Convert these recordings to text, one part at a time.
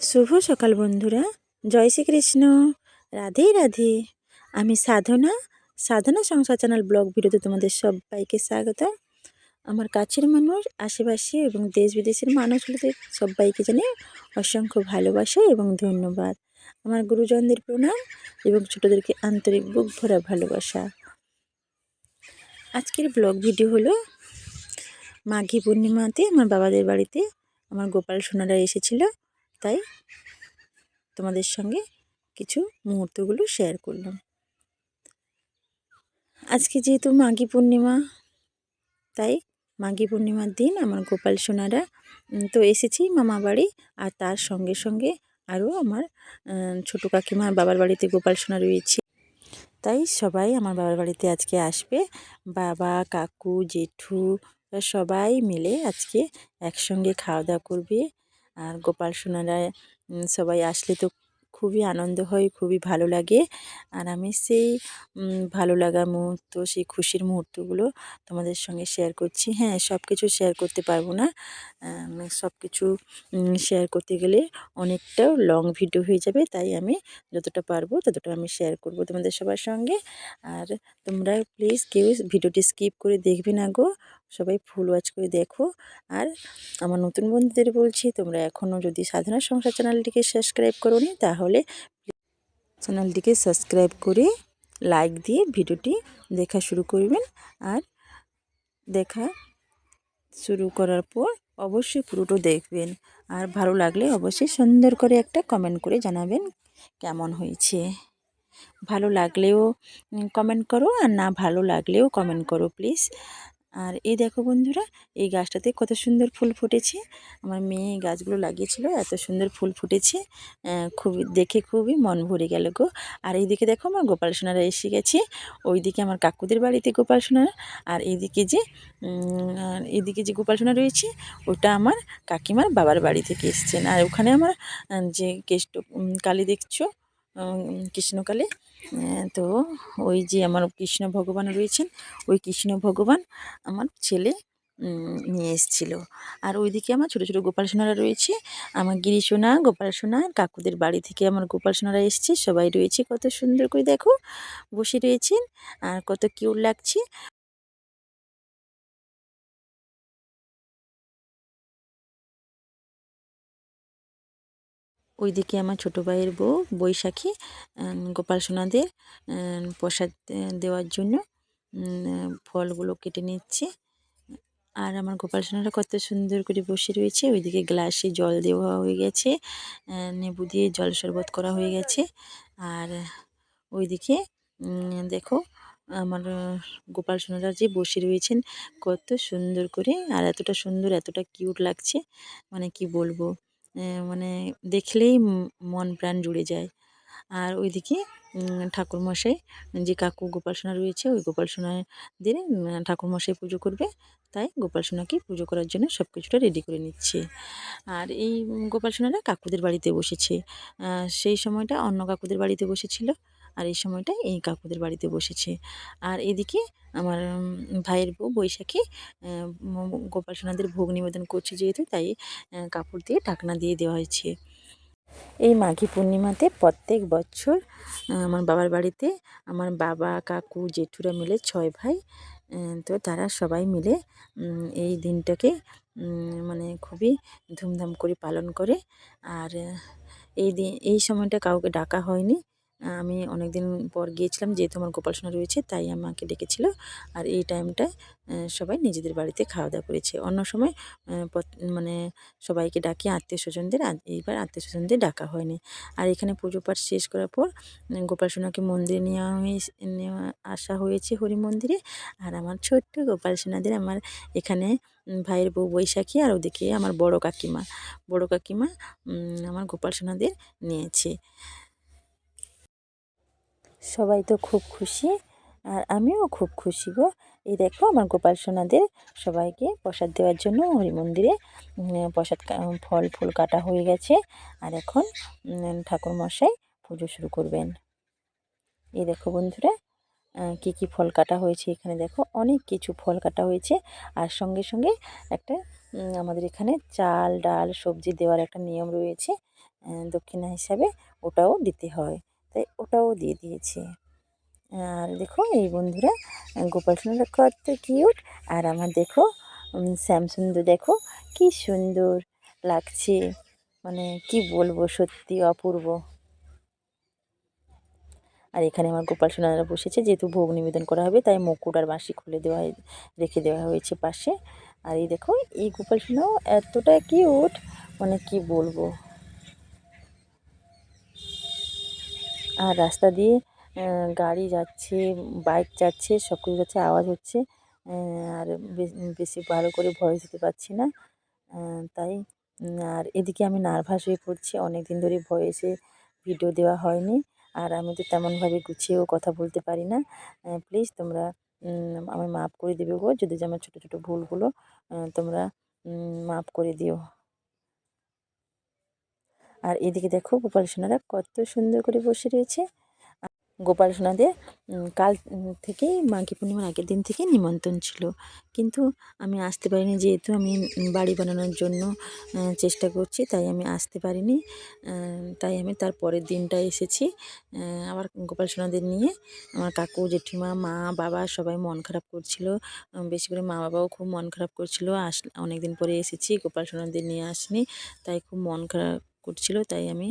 শুভ সকাল বন্ধুরা। জয় শ্রীকৃষ্ণ। রাধে রাধে। আমি সাধনা। সাধনা সংসার চ্যানেল ব্লগ ভিডিওতে তোমাদের সবাইকে স্বাগত। আমার কাছের মানুষ, আশেপাশে এবং দেশ বিদেশের মানুষগুলোদের সবাইকে জানি অসংখ্য ভালোবাসা এবং ধন্যবাদ। আমার গুরুজনদের প্রণাম এবং ছোটোদেরকে আন্তরিক বুক ভরা ভালোবাসা। আজকের ব্লগ ভিডিও হলো মাঘী পূর্ণিমাতে আমার বাবাদের বাড়িতে আমার গোপাল সোনারা এসেছিল। তাই তোমাদের সঙ্গে কিছু মুহূর্তগুলো শেয়ার করলাম। আজকে যেহেতু মাঘী পূর্ণিমা, তাই মাঘী পূর্ণিমার দিন আমার গোপাল সোনারা তো এসেছি মামা বাড়ি আর তার সঙ্গে সঙ্গে আরও আমার ছোটো কাকিমার বাবার বাড়িতে গোপাল সোনা রয়েছে। তাই সবাই আমার বাবার বাড়িতে আজকে আসবে। বাবা, কাকু, জেঠু, সবাই মিলে আজকে একসঙ্গে খাওয়া দাওয়া করবে। আর গোপাল সোনারা সবাই আসলে তো খুবই আনন্দ হয়, খুবই ভালো লাগে। আর আমি সেই ভালো লাগা মুহূর্ত, সেই খুশির মুহূর্তগুলো তোমাদের সঙ্গে শেয়ার করছি। হ্যাঁ সব কিছু শেয়ার করতে পারব না। সব কিছু শেয়ার করতে গেলে অনেকটা লং ভিডিও হয়ে যাবে, তাই আমি যতটা পারব ততটা আমি শেয়ার করব তোমাদের সবার সঙ্গে। আর তোমরা প্লিজ কেউ ভিডিওটি স্কিপ করে দেখবে না গো। সবাই ফুল ওয়াচ করে দেখো। আর আমার নতুন বন্ধুদের বলছি, তোমরা এখনও যদি সাধনা সংসার চ্যানেলটিকে সাবস্ক্রাইব করো তাহলে চ্যানেলটিকে সাবস্ক্রাইব করে লাইক দিয়ে ভিডিওটি দেখা শুরু করবেন। আর দেখা শুরু করার পর অবশ্যই পুরোটো দেখবেন। আর ভালো লাগলে অবশ্যই সুন্দর করে একটা কমেন্ট করে জানাবেন কেমন হয়েছে। ভালো লাগলেও কমেন্ট করো, আর না ভালো লাগলেও কমেন্ট করো প্লিজ আর এই দেখো বন্ধুরা, এই গাছটাতে কত সুন্দর ফুল ফুটেছে। আমার মেয়ে গাছগুলো লাগিয়েছিল, এত সুন্দর ফুল ফুটেছে। খুবই, দেখে খুবই মন ভরে গেল গো। আর এইদিকে দেখো আমার গোপাল সোনারা এসে গেছে। ওইদিকে আমার কাকুদের বাড়িতে গোপাল সোনারা। আর এইদিকে যে এদিকে যে গোপাল সোনা রয়েছে, ওটা আমার কাকিমার বাবার বাড়ি থেকে এসছেন। আর ওখানে আমার যে কেষ্ট কালী দেখছ কৃষ্ণকালী। তো ওই যে আমার কৃষ্ণ ভগবান রয়েছেন, ওই কৃষ্ণ ভগবান আমার ছেলে নিয়ে এসেছিল। আর ওইদিকে আমার ছোটো ছোটো গোপাল সোনারা রয়েছে, আমার গিরি সোনা গোপাল সোনা, কাকুদের বাড়ি থেকে আমার গোপাল সোনারা এসছে, সবাই রয়েছে কত সুন্দর করে দেখো, বসে রয়েছেন, আর কত কিউট লাগছে ওইদিকে আমার ছোটো ভাইয়ের বউ বৈশাখী গোপাল সোনাদের প্রসাদ দেওয়ার জন্য ফলগুলো কেটে নিচ্ছে। আর আমার গোপাল সোনারা কত সুন্দর করে বসে রয়েছে। ওইদিকে গ্লাসে জল দেওয়া হয়ে গেছে নেবু দিয়ে জল শরবত করা হয়ে গেছে। আর ওইদিকে দেখো, আমার গোপাল সোনারা যে বসে রয়েছেন, কত সুন্দর করে, আর এতটা সুন্দর, এতটা কিউট লাগছে। মানে কি বলব? মানে দেখলেই মন প্রাণ জুড়ে যায়। আর ওইদিকে ঠাকুরমশাই, যে কাকু গোপাল সোনা রয়েছে, ওই গোপাল সোনাদের ঠাকুরমশাই পুজো করবে। তাই গোপাল সোনাকে পুজো করার জন্য সব কিছুটা রেডি করে নিচ্ছে। আর এই গোপাল সোনারা কাকুদের বাড়িতে বসেছে। সেই সময়টা অন্য কাকুদের বাড়িতে বসেছিল। আর এই সময়টা এই কাকুদের বাড়িতে বসেছে। আর এদিকে আমার ভাইয়ের বউ বৈশাখী গোপাল সোনাদের ভোগ নিবেদন করছে যেহেতু, তাই কাপড় দিয়ে ঢাকনা দিয়ে দেওয়া হয়েছে। এই মাঘী পূর্ণিমাতে প্রত্যেক বছর আমার বাবার বাড়িতে আমার বাবা, কাকু, জেঠুরা মিলে ছয় ভাই তো তারা সবাই মিলে এই দিনটাকে মানে খুবই ধুমধাম করে পালন করে। আর, এই দিন, এই সময়টা কাউকে ডাকা হয়নি। আমি অনেক দিন পর গিয়েছিলাম, যেহেতু আমার গোপাল সোনা রয়েছে, তাই আমাকে ডেকেছিল। আর এই টাইমটায় সবাই নিজেদের বাড়িতে খাওয়া দাওয়া করেছে। অন্য সময় মানে সবাইকে ডাকি আত্মীয় স্বজনদের এইবার আত্মীয় স্বজনদের ডাকা হয়নি। আর এখানে পুজো পাঠ শেষ করার পর, গোপাল সোনাকে মন্দিরে নেওয়া হয়ে, নেওয়া আসা হয়েছে হরি মন্দিরে। আর আমার ছোট্ট গোপাল সোনাদের আমার এখানে ভাইয়ের বউ বৈশাখী, আর ওদিকে আমার বড় কাকিমা। বড় কাকিমা আমার গোপাল সোনাদের নিয়েছে। সবাই তো খুব খুশি আর আমিও খুব খুশি গো। এই দেখো আমার গোপাল সোনাদের সবাইকে প্রসাদ দেওয়ার জন্য হরি মন্দিরে প্রসাদ ফল, ফুল কাটা হয়ে গেছে। আর এখন ঠাকুর মশাই পুজো শুরু করবেন। এই দেখো বন্ধুরা কি কি ফল কাটা হয়েছে এখানে দেখো। অনেক কিছু ফল কাটা হয়েছে। আর সঙ্গে সঙ্গে একটা আমাদের এখানে চাল, ডাল, সবজি দেওয়ার একটা নিয়ম রয়েছে। দক্ষিণা হিসাবে ওটাও দিতে হয়। তাই ওটাও দিয়ে দিয়েছি। আর দেখো এই বন্ধুরা, গোপাল সোনাটা কত কিউট আর আমার দেখো শ্যামসুন্দর দেখো, কি সুন্দর লাগছে। মানে কি বলব, সত্যি অপূর্ব। আর এখানে আমার গোপাল সোনারা বসেছে, যেহেতু ভোগ নিবেদন করা হবে, তাই মুকুট আর বাঁশি খুলে দেওয়া রেখে দেওয়া হয়েছে পাশে। আর এই দেখো এই গোপাল সোনাও এতটা কিউট মানে কি বলব। আর রাস্তা দিয়ে গাড়ি যাচ্ছে, বাইক যাচ্ছে সব কিছু যাচ্ছে আওয়াজ হচ্ছে আর বেশি ভালো করে ভয়েস দিতে পারছি না তাই আর এদিকে আমি নার্ভাস হয়ে পড়ছি অনেক দিন ধরে ভয়েসে ভিডিও দেওয়া হয়নি, আর আমি তো তেমনভাবে গুছিয়েও কথা বলতে পারি না প্লিজ তোমরা আমায় মাফ করে দেবে গো, যদি আমার ছোটো ছোটো ভুলগুলো তোমরা মাফ করে দিও। আর এদিকে দেখো গোপাল সোনারা কত সুন্দর করে বসে রয়েছে। গোপাল সোনাদের কাল থেকেই মাঘী পূর্ণিমার আগের দিন থেকে নিমন্ত্রণ ছিল। কিন্তু আমি আসতে পারিনি যেহেতু আমি বাড়ি বানানোর জন্য চেষ্টা করছি, তাই আমি আসতে পারিনি। তাই আমি তার পরের দিনটা এসেছি। আবার গোপাল সোনাদের নিয়ে আমার কাকু, জেঠিমা, মা, বাবা সবাই মন খারাপ করছিল। বেশি করে মা বাবাও খুব মন খারাপ করছিল। আস অনেক দিন পরে এসেছি, গোপাল সোনাদের নিয়ে আসিনি, তাই খুব মন খারাপ করছিল, তাই আমি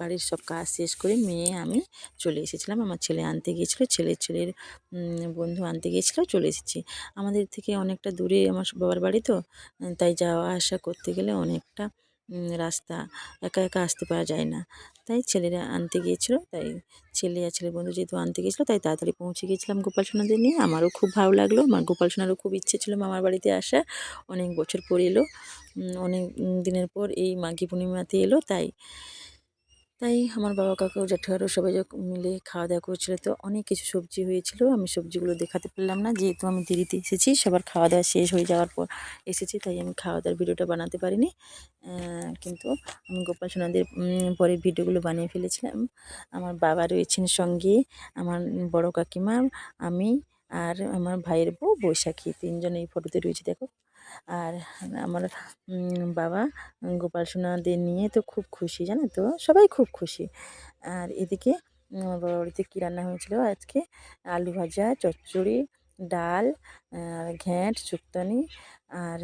বাড়ির সব কাজ শেষ করে মেয়ে আমি চলে এসেছিলাম। আমার ছেলে আনতে গিয়েছিল ছেলের ছেলের বন্ধু আনতে গিয়েছিল, চলে এসেছি। আমাদের থেকে অনেকটা দূরে, আমার বাবার বাড়ি তো, তাই যাওয়া আসা করতে গেলে অনেকটা রাস্তা একা একা আসতে পারা যায় না। তাই ছেলেরা আনতে গিয়েছিল, তাই ছেলে আর ছেলে বন্ধু যেহেতু আনতে গিয়েছিল, তাই তাড়াতাড়ি পৌঁছে গিয়েছিলাম গোপাল সোনাদের নিয়ে। আমারও খুব ভালো লাগল, আমার গোপাল সোনারও খুব ইচ্ছে ছিল মামার বাড়িতে আসা। অনেক বছর পর এলো অনেক দিনের পর এই মাঘী পূর্ণিমাতে এলো, তাই তাই আমার বাবা কাকু জেঠুয়ারও সবাই মিলে খাওয়া দাওয়া করছিল। তো অনেক কিছু সবজি হয়েছিল। আমি সবজিগুলো দেখাতে পারলাম না। যেহেতু আমি দেরিতে এসেছি, সবার খাওয়া দাওয়া শেষ হয়ে যাওয়ার পর এসেছি, তাই আমি খাওয়া দাওয়ার ভিডিওটা বানাতে পারিনি। কিন্তু আমি গোপাল সোনাদের পরে ভিডিওগুলো বানিয়ে ফেলেছিলাম। আমার বাবা রয়েছেন সঙ্গে, আমার বড় কাকিমা, আমি আর আমার ভাইয়ের বউ বৈশাখী। তিনজন এই ফটোতে রয়েছে, দেখো। আর আমার বাবা, গোপাল সোনাদের নিয়ে তো খুব খুশি, জানো তো? সবাই খুব খুশি। আর এদিকে আমার বাবার বাড়িতে কী রান্না হয়েছিল? আজকে আলু ভাজা, চচ্চড়ি ডাল, আর ঘ্যাঁট শুক্তানি আর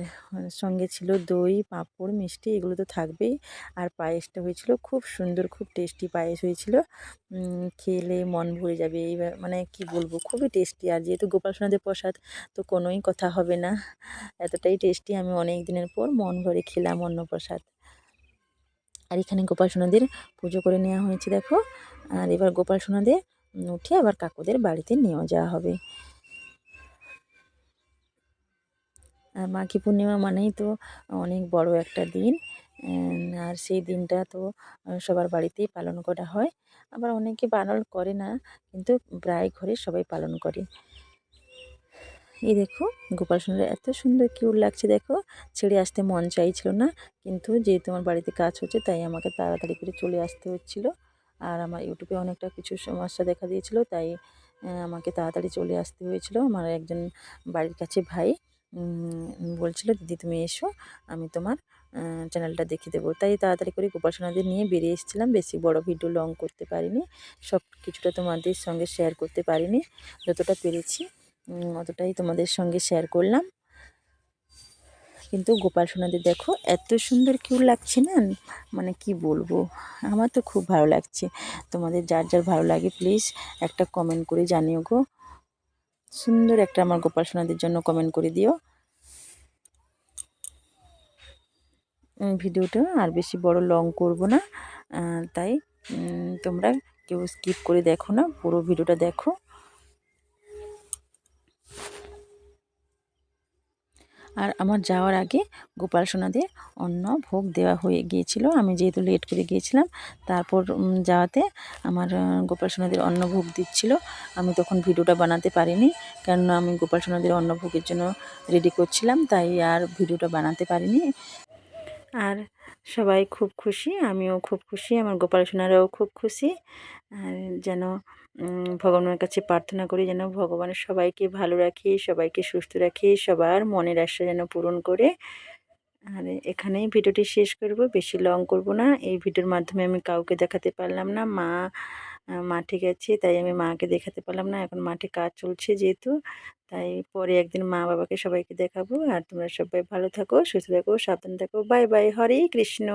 সঙ্গে ছিল দই, পাঁপড়, মিষ্টি, এগুলো তো থাকবেই। আর পায়েসটা হয়েছিল খুব সুন্দর, খুব টেস্টি পায়েস হয়েছিল। খেলে মন ভরে যাবে। এইবার মানে কি বলব, খুবই টেস্টি। আর যেহেতু গোপাল সোনাদের প্রসাদ, তো কোনোই কথা হবে না। এতটাই টেস্টি, আমি অনেক দিনের পর মন ভরে খেলাম অন্নপ্রসাদ আর এখানে গোপাল সোনাদের পুজো করে নেওয়া হয়েছে, দেখো। আর এবার গোপাল সোনাদের উঠে আবার কাকুদের বাড়িতে নিয়েও যাওয়া হবে। মাঘী পূর্ণিমা মানেই তো অনেক বড় একটা দিন। আর সেই দিনটা তো সবার বাড়িতেই পালন করা হয়। আবার অনেকে পালন করে না, কিন্তু প্রায় ঘরে সবাই পালন করে। এই দেখো, গোপাল সোনার এত সুন্দর কিউট লাগছে, দেখো। ছেড়ে আসতে মন চাইছিল না, কিন্তু যেহেতু আমার বাড়িতে কাজ হচ্ছে, তাই আমাকে তাড়াতাড়ি করে চলে আসতে হচ্ছিল। আর আমার ইউটিউবে অনেকটা কিছু সমস্যা দেখা দিয়েছিল, তাই আমাকে তাড়াতাড়ি চলে আসতে হয়েছিল। আমার একজন বাড়ির কাছে ভাই বলছিল, দিদি, তুমি এসো, আমি তোমার চ্যানেলটা দেখিয়ে দেবো। তাই তাড়াতাড়ি করে গোপাল সোনাদের নিয়ে বেরিয়ে এসেছিলাম। বেশি বড় ভিডিও লং করতে পারিনি, সব কিছুটা তোমাদের সঙ্গে শেয়ার করতে পারিনি, যতটা পেরেছি অতটাই তোমাদের সঙ্গে শেয়ার করলাম। কিন্তু গোপাল সোনাদের দেখো, এত সুন্দর কিউ লাগছে না? মানে কি বলব? আমার তো খুব ভালো লাগছে। তোমাদের যার যার ভালো লাগে প্লিজ একটা কমেন্ট করে জানিও গো। সুন্দর একটা আমার গোপাল সোনাদের জন্য কমেন্ট করে দিও। ভিডিওটা আর বেশি বড় লং করব না। তাই তোমরা কেউ স্কিপ করে দেখো না, পুরো ভিডিওটা দেখো। আর আমার যাওয়ার আগে গোপাল সোনাদের অন্ন ভোগ দেওয়া হয়ে গিয়েছিল। আমি যেহেতু লেট করে গিয়েছিলাম, তারপর যাওয়াতে আমার গোপাল সোনাদের অন্ন ভোগ দিচ্ছিল। আমি তখন ভিডিওটা বানাতে পারিনি, কেননা আমি গোপাল সোনাদের অন্ন ভোগের জন্য রেডি করছিলাম, তাই আর ভিডিওটা বানাতে পারিনি। আর সবাই খুব খুশি, আমিও খুব খুশি, আমার গোপাল সোনারাও খুব খুশি। আর যেন ভগবানের কাছে প্রার্থনা করি যেন ভগবান সবাইকে ভালো রাখে, সবাইকে সুস্থ রাখে, সবার মনের আশা যেন পূরণ করে। আর এখানেই ভিডিওটি শেষ করব, বেশি লং করব না। এই ভিডিওর মাধ্যমে আমি কাউকে দেখাতে পারলাম না, মা মাঠে গেছে, তাই আমি মাকে দেখাতে পারলাম না। এখন মাঠে কাজ চলছে যেহেতু, তাই পরে একদিন মা বাবাকে সবাইকে দেখাবো। আর তোমরা সবাই ভালো থাকো, সুস্থ থাকো, সাবধান থাকো। Bye bye, Hare Krishna.